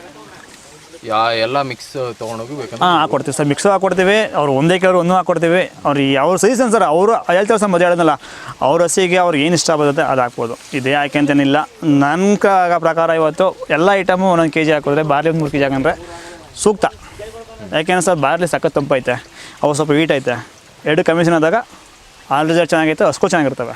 Speaker 2: ಯಾ ಎಲ್ಲ ಮಿಕ್ಸ್ ತೊಗೊಂಡೋಗಿ
Speaker 1: ಹಾಂ ಹಾಕೊಡ್ತೀವಿ ಸರ್. ಮಿಕ್ಸು ಹಾಕೊಡ್ತೀವಿ ಅವ್ರು ಒಂದೇ ಕೇಳೋರು ಒಂದು ಹಾಕೊಡ್ತೀವಿ. ಅವ್ರು ಯಾವ ಸಜೆಷನ್ ಸರ್ ಅವರು ಹೇಳ್ತಾರೆ ಸರ್ ಮದುವೆ ಹೇಳಿದ್ನಲ್ಲ ಅವ್ರ ಹಸಿಗೆ ಅವ್ರಿಗೆ ಏನು ಇಷ್ಟ ಬರುತ್ತೆ ಅದು ಹಾಕ್ಬೋದು. ಇದೇ ಯಾಕೆ ಅಂತೇನಿಲ್ಲ. ನನ್ನ ಪ್ರಕಾರ ಇವತ್ತು ಎಲ್ಲ ಐಟಮು ಒಂದೊಂದು ಕೆ ಜಿ ಹಾಕಿದ್ರೆ ಬಾರ್ಲಿ ಒಂದು ಮೂರು ಕೆ ಜಿ ಹಾಕಂದ್ರೆ ಸೂಕ್ತ. ಯಾಕೆಂದ್ರೆ ಸರ್ ಬಾರ್ಲಿ ಸಖತ್ ತಂಪೈತೆ. ಅವು ಸ್ವಲ್ಪ ಹೀಟ್ ಐತೆ. ಎರಡು ಕಮಿಷನ್ ಆದಾಗ ಆಲ್ ರಿಸಲ್ಟ್ ಚೆನ್ನಾಗೈತೆ ಹಸ್ಕು ಚೆನ್ನಾಗಿರ್ತವೆ.